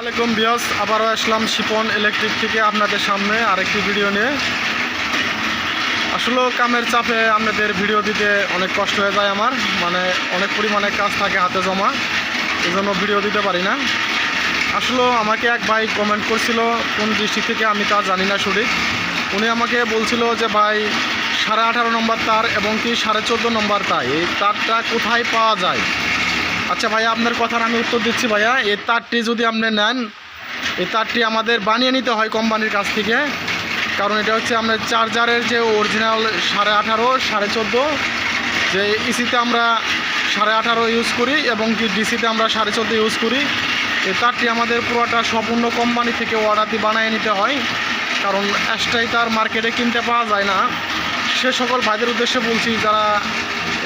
আলাইকুম বিয়াস আবারও আসলাম শিপন ইলেকট্রিক থেকে আপনাদের সামনে আরেকটি ভিডিও নিয়ে। আসলে কামের চাপে আপনাদের ভিডিও দিতে অনেক কষ্ট হয়ে যায় আমার মানে অনেক পরিমাণে কাজ থাকে হাতে জমা এই জন্য ভিডিও দিতে পারি না। আসলে আমাকে এক ভাই কমেন্ট করছিল, কোন ডিস্ট্রিক্ট থেকে আমি তা জানি না সঠিক। উনি আমাকে বলছিল যে, ভাই, সাড়ে আঠারো নম্বর তার এবং কি সাড়ে চোদ্দ নম্বর তার, এই তারটা কোথায় পাওয়া যায়? আচ্ছা ভাইয়া, আপনার কথার আমি উত্তর দিচ্ছি ভাইয়া। এই তারটি যদি আপনি নেন, এই তারটি আমাদের বানিয়ে নিতে হয় কোম্পানির কাছ থেকে। কারণ এটা হচ্ছে আপনার চার্জারের যে অরিজিনাল সাড়ে আঠারো, সাড়ে চোদ্দ, যে ইসিতে আমরা সাড়ে আঠারো ইউজ করি এবং কি ডিসিতে আমরা সাড়ে চোদ্দ ইউজ করি। এই তারটি আমাদের পুরোটা সম্পূর্ণ কোম্পানি থেকে অর্ডার দিয়ে বানিয়ে নিতে হয়। কারণ এক্সট্রাই তার মার্কেটে কিনতে পাওয়া যায় না। সে সকল ভাইদের উদ্দেশ্যে বলছি, যারা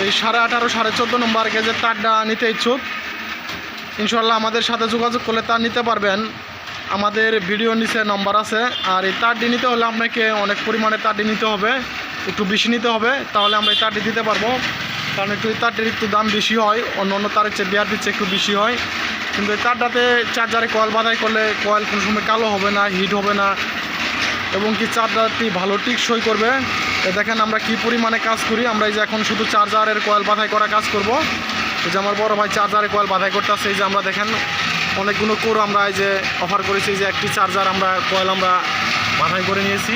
এই সাড়ে আঠারো, সাড়ে চোদ্দ নম্বর গেজের তারটা নিতে ইচ্ছুক। ইনশাল্লাহ আমাদের সাথে যোগাযোগ করলে তার নিতে পারবেন। আমাদের ভিডিও নিচে নম্বর আছে। আর এই তারটি নিতে হলে আপনাকে অনেক পরিমাণে তারটি নিতে হবে। একটু বেশি নিতে হবে, তাহলে আমরা এই তারটি দিতে পারব। কারণ একটু এই তারটির একটু দাম বেশি হয়, অন্য অন্য তারের চেয়ে বিয়ার দিচ্ছে একটু বেশি হয়। কিন্তু এই তারটাতে চার্জারে কয়েল বাধাই করলে কয়েল কোনো সময় কালো হবে না, হিট হবে না। এবং কি চার্জারটি ভালো টিকসই করবে। দেখেন আমরা কি পরিমাণে কাজ করি, আমরা এই যে এখন শুধু চার্জারের কয়েল বাধাই করা কাজ করব। এই যে আমার বড় ভাই চার্জারের কয়েল বাধাই করতে আসছে এই যে আমরা দেখেন অনেকগুলো কোর আমরা এই যে অফার করেছি যে একটি চার্জার আমরা কয়েল আমরা বাধাই করে নিয়েছি।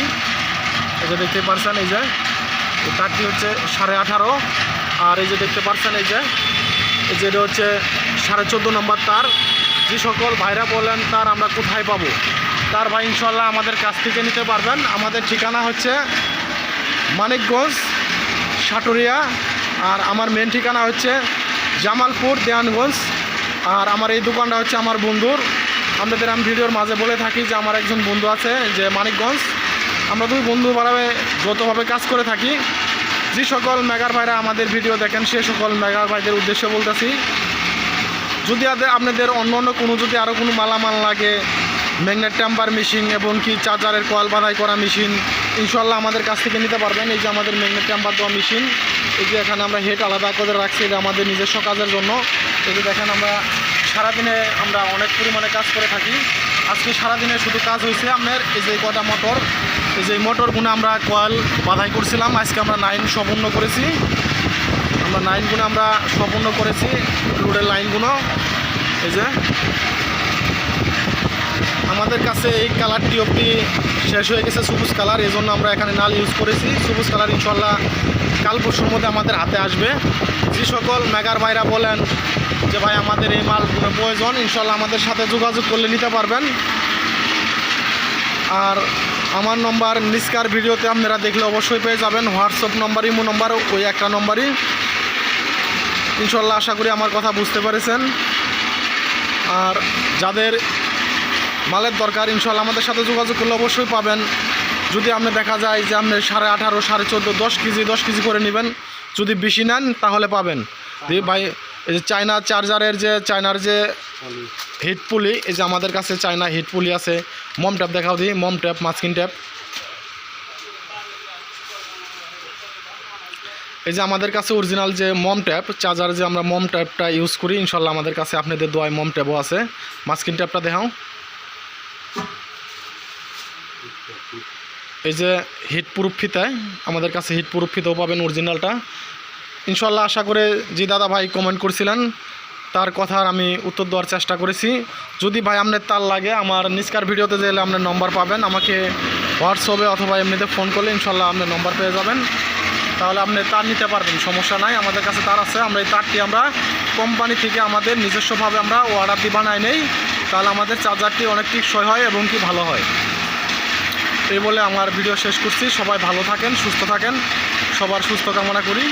এই যে দেখতে পারছেন, এই যে তারটি হচ্ছে সাড়ে আঠারো। আর এই যে দেখতে পারছেন, এই যে এই যে হচ্ছে সাড়ে চোদ্দ নম্বর তার। যে সকল ভাইরা বলেন তার আমরা কোথায় পাবো? তার ভাই ইনশাল্লাহ আমাদের কাছ থেকে নিতে পারবেন। আমাদের ঠিকানা হচ্ছে মানিকগঞ্জ, সাটুরিয়া, আর আমার মেন ঠিকানা হচ্ছে জামালপুর দেয়ানগঞ্জ আর আমার এই দোকানটা হচ্ছে আমার বন্ধুর। আপনাদের আমি ভিডিওর মাঝে বলে থাকি যে আমার একজন বন্ধু আছে যে মানিকগঞ্জ। আমরা দুই বন্ধু বাড়াবে যৌথভাবে কাজ করে থাকি। যে সকল মেগার ভাইরা আমাদের ভিডিও দেখেন, সে সকল মেগার ভাইদের উদ্দেশ্যে বলতেছি, যদি আপনাদের অন্য অন্য কোনো যদি আরও কোনো মালামাল লাগে ম্যাগনেট টেম্পার মেশিন এবং কি চার্জারের কল বাধাই করা মেশিন ইনশাল্লাহ আমাদের কাছ থেকে নিতে পারবেন। এই যে আমাদের ম্যাগনেট টেম্পার দেওয়া মেশিন, এই যে এখানে আমরা হেড আলাদা করে রাখছি, এটা আমাদের নিজস্ব কাজের জন্য। এই যে দেখেন আমরা সারাদিনে আমরা অনেক পরিমাণে কাজ করে থাকি। আজকে সারাদিনে শুধু কাজ হয়েছে আপনার এই যে কটা মোটর, এই যে মোটরগুলো আমরা কয়েল বাধাই করছিলাম, আজকে আমরা নাইন সম্পূর্ণ করেছি। আমরা লাইনগুলো আমরা সম্পূর্ণ করেছি রোডের লাইনগুলো, এই যে আমাদের কাছে এই কালারটি অবধি শেষ হয়ে গেছে সবুজ কালার এই জন্য আমরা এখানে নাল ইউজ করেছি। সবুজ কালার ইনশাল্লাহ কাল পরশুর মধ্যে আমাদের হাতে আসবে। যে সকল মেগার ভাইরা বলেন যে, ভাই, আমাদের এই মাল প্রয়োজন ইনশাল্লাহ আমাদের সাথে যোগাযোগ করলে নিতে পারবেন। আর আমার নম্বর নিষ্কার ভিডিওতে আপনারা দেখলে অবশ্যই পেয়ে যাবেন। হোয়াটসঅ্যাপ নম্বর ইমো নম্বর ওই একটা নম্বরই ইনশাল্লাহ আশা করি আমার কথা বুঝতে পেরেছেন। আর যাদের মালের দরকার, ইনশাল্লাহ আমাদের সাথে যোগাযোগ করলে অবশ্যই পাবেন। যদি আপনি দেখা যায় যে আপনি সাড়ে আঠারো, সাড়ে চোদ্দ, দশ কেজি দশ কেজি করে নেবেন, যদি বেশি নেন তাহলে পাবেন। দিয়ে ভাই, এই যে চায়না চার্জারের যে, চায়নার যে হিট পুলি এই যে আমাদের কাছে চায়না হিট পুলি আছে মম ট্যাপ দেখাও দিই মম ট্যাপ মাস্কিন ট্যাপ এই যে আমাদের কাছে অরিজিনাল যে মম ট্যাপ চার্জার যে আমরা মম ট্যাপটা ইউজ করি, ইনশাল্লাহ আমাদের কাছে আপনাদের দোয়ায় মম ট্যাপও আছে। মাস্কিন ট্যাপটা দেখাও। এই যে হিট প্রুফ ফিতায় আমাদের কাছে হিট প্রুফ ফিতেও পাবেন অরিজিনালটা ইনশাল্লাহ আশা করে যে দাদা ভাই কমেন্ট করছিলেন, তার কথার আমি উত্তর দেওয়ার চেষ্টা করেছি। যদি ভাই আপনার তার লাগে, আমার নিষ্কার ভিডিওতে গেলে আপনার নম্বর পাবেন। আমাকে হোয়াটসঅ্যাপে অথবা এমনিতে ফোন করলে ইনশাল্লাহ আপনার নম্বর পেয়ে যাবেন। তাহলে আপনি তার নিতে পারবেন, সমস্যা নাই। আমাদের কাছে তার আছে, আমরা এই তারটি আমরা কোম্পানি থেকে আমাদের নিজস্বভাবে আমরা অর্ডার দিয়ে বানাই নেই। তাহলে আমাদের চার্জারটি অনেক টিকসই হয় এবং কি ভালো হয়। এই বলে আমার ভিডিও শেষ করছি। সবাই ভালো থাকেন, সুস্থ থাকেন। সবার সুস্থ কামনা করি।